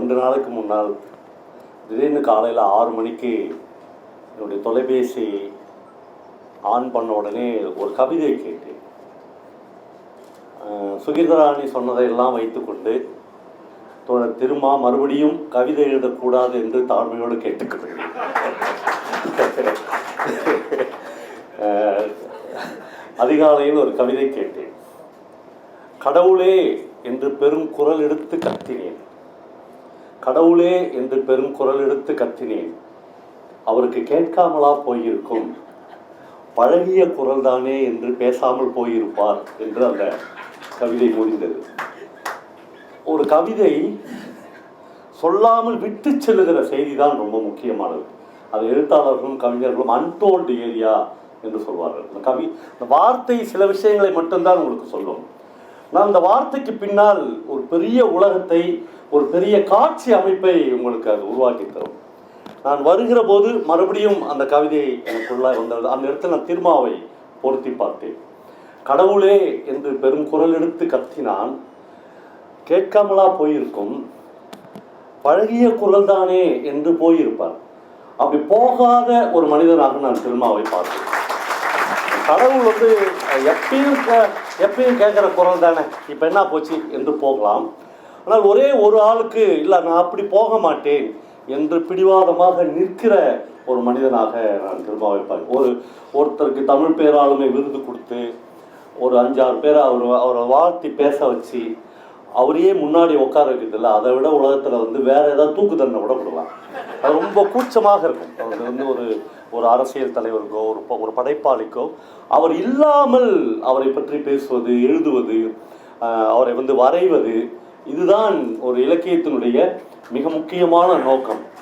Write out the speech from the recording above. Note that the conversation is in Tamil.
ரெண்டு நாளைக்கு முன்னால் திடீர்னு காலையில் ஆறு மணிக்கு என்னுடைய தொலைபேசி ஆன் பண்ண உடனே ஒரு கவிதை கேட்டேன். அஹ் சொன்னதையெல்லாம் வைத்துக்கொண்டு திருமா மறுபடியும் கவிதை எழுதக்கூடாது என்று தாழ்மையோடு கேட்டுக்கொள்கிறேன். அதிகாலையில் ஒரு கவிதை கேட்டேன். கடவுளே என்று பெரும் குரல் எடுத்து கத்தினேன். கடவுளே என்று பெரும் குரல் எடுத்து கத்தினேன். அவருக்கு கேட்காமலா போயிருக்கும். பழகிய குரல் தானே என்று பேசாமல் போயிருப்பார் என்று அந்த கவிதை முடிந்தது. ஒரு கவிதை சொல்லாமல் விட்டு செல்லுகிற செய்தி தான் ரொம்ப முக்கியமானது. அது எழுத்தாளர்களும் கவிஞர்களும் அன்டோல்டு ஏரியா என்று சொல்வார்கள். இந்த கவி இந்த வார்த்தை சில விஷயங்களை மட்டும்தான் உங்களுக்கு சொல்லும். நான் அந்த வார்த்தைக்கு பின்னால் ஒரு பெரிய உலகத்தை ஒரு பெரிய காட்சி அமைப்பை உங்களுக்கு அது உருவாக்கி தரும். நான் வருகிற போது மறுபடியும் அந்த கவிதை எனக்குள்ளாக வந்தது. அந்த இடத்துல நான் திருமாவை பொருத்தி பார்த்தேன். கடவுளே என்று பெரும் குரல் எடுத்து கத்தினான். கேட்காமலா போயிருக்கும். பழகிய குரல் தானே என்று போயிருப்பார். அப்படி போகாத ஒரு மனிதனாக நான் திருமாவை பார்த்தேன். கடவுள் வந்து எப்பயும் எப்பயும் கேட்குற குரல் தானே இப்போ என்ன போச்சு? என்று போகலாம். ஆனால் ஒரே ஒரு ஆளுக்கு இல்லை நான் அப்படி போக மாட்டேன் என்று பிடிவாதமாக நிற்கிற ஒரு மனிதனாக நான் திருமாவை பார்க்கிறேன் ஒரு ஒருத்தருக்கு தமிழ் பேராளுமை விருது கொடுத்து ஒரு அஞ்சாறு பேரை அவர் அவரை வாழ்த்தி பேச வச்சு அவரையே முன்னாடி உட்கார வைக்கிறதில்ல அதை விட உலகத்தில் வந்து வேற ஏதாவது தூக்கு தண்டனை விட விடலாம் அது ரொம்ப கூச்சமாக இருக்கும். அவர் வந்து ஒரு ஒரு அரசியல் தலைவருக்கோ ஒரு ப- ஒரு படைப்பாளிக்கோ அவர் இல்லாமல் அவரை பற்றி பேசுவது எழுதுவது அவரை வந்து வரைவது இதுதான் ஒரு இலக்கியத்தினுடைய மிக முக்கியமான நோக்கம்.